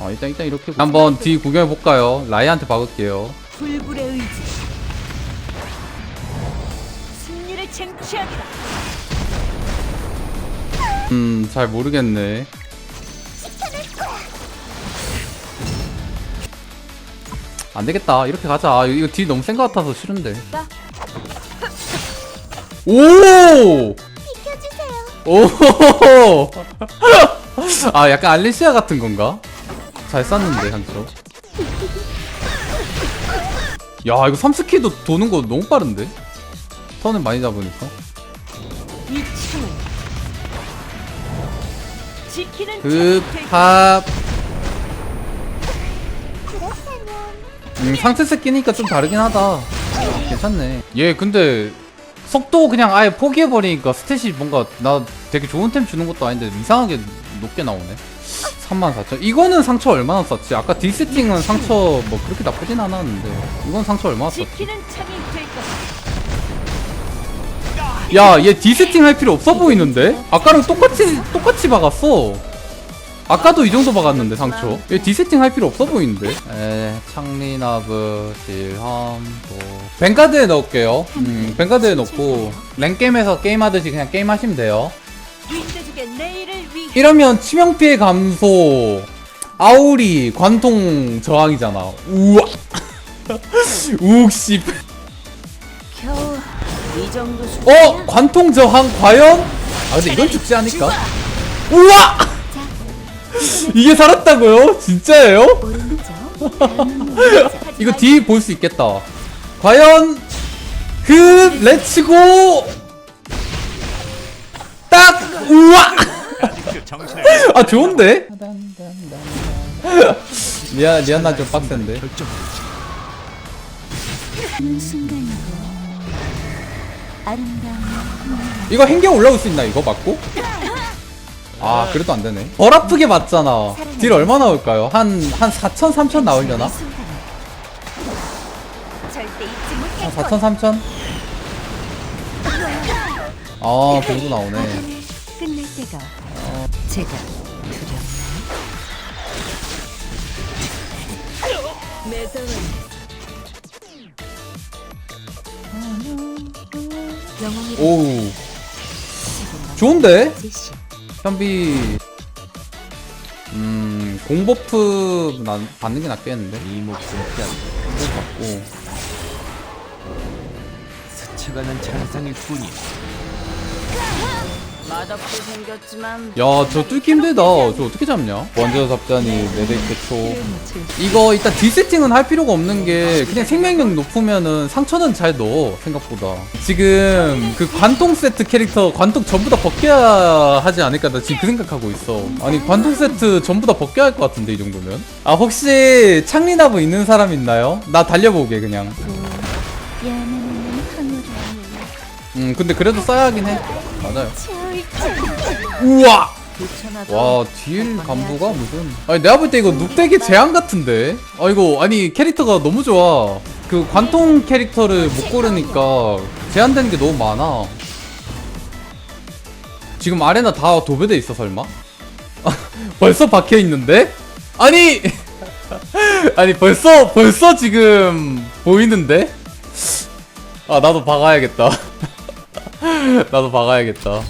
아 일단 일단 이렇게 한번 뒤 구경해 볼까요? 라이한테 박을게요. 불굴의 의지. 승리를 쟁취하리라. 음 잘 모르겠네. 안 되겠다. 이렇게 가자. 이거 뒤 너무 센 것 같아서 싫은데. 오! 오! 아 약간 알리시아 같은 건가? 잘 쐈는데 상처. 야 이거 3스키도 도는 거 너무 빠른데? 턴을 많이 잡으니까. 지키는 그 급합 음 상체 스키니까 좀 다르긴 하다 괜찮네 얘 근데 속도 그냥 아예 포기해버리니까 스탯이 뭔가 나 되게 좋은 템 주는 것도 아닌데 이상하게 높게 나오네 34,000 이거는 상처 얼마나 썼지? 아까 디세팅은 상처 뭐 그렇게 나쁘진 않았는데 이건 상처 얼마나 썼지? 지키는 창이 될 것이다. 야, 얘 디세팅 할 필요 없어 보이는데? 아까랑 똑같이 똑같이 박았어. 아까도 이 정도 박았는데 상처. 얘 디세팅 할 필요 없어 보이는데? 에, 창리나브, 뭐. 뱅가드에 넣을게요. 음, 뱅가드에 넣고 랭게임에서 게임하듯이 그냥 게임하시면 돼요. 이러면 치명 피해 감소, 아우리, 관통 저항이잖아. 우와. 우씨. 수. 어? 관통 저항 과연? 아 근데 이건 죽지 않을까? 우와! 이게 살았다고요? 진짜예요? 이거 뒤 볼 수 있겠다. 과연 그 렛츠고 딱 우와! 아 좋은데? 미안 미안 나좀 빡센데. 이거 행겨 올라올 수 있나 이거 맞고? 아 그래도 안 되네. 덜 아프게 맞잖아. 딜 얼마 나올까요? 한 한 4천 3천 나오려나? 절대 잊지 한 못할 4천 3천? 아 그래도 나오네. 끝날 때가 제가 영웅이 오우 좋은데? 현비 음 공버프 난 받는 게 낫겠는데? 이 목숨 피한다 이거 받고 스쳐가는 잔상일 뿐이야. 맛없게 생겼지만 야 저 뚫기 힘들다. 저 어떻게 잡냐? 먼저 잡자니 네데크 초. 이거 일단 디세팅은 할 필요가 없는 게 그냥 생명력 높으면은 상처는 잘 넣어 생각보다. 지금 그 관통 세트 캐릭터 관통 전부 다 벗겨야 하지 않을까 나 지금 그 생각하고 있어. 아니 관통 세트 전부 다 벗겨야 할 것 같은데 이 정도면. 아 혹시 창리나브 있는 사람 있나요? 나 달려보게 그냥. 음 근데 그래도 써야 하긴 해. 맞아요 우와! 와 딜 간부가 무슨? 아니 내가 볼 때 이거 눕대기 제한 같은데? 아 이거 아니 캐릭터가 너무 좋아. 그 관통 캐릭터를 못 고르니까 제한되는 게 너무 많아. 지금 아레나 다 도배돼 있어 설마? 벌써 박혀 있는데? 아니! 아니 벌써 벌써 지금 보이는데? 아 나도 박아야겠다. 나도 박아야겠다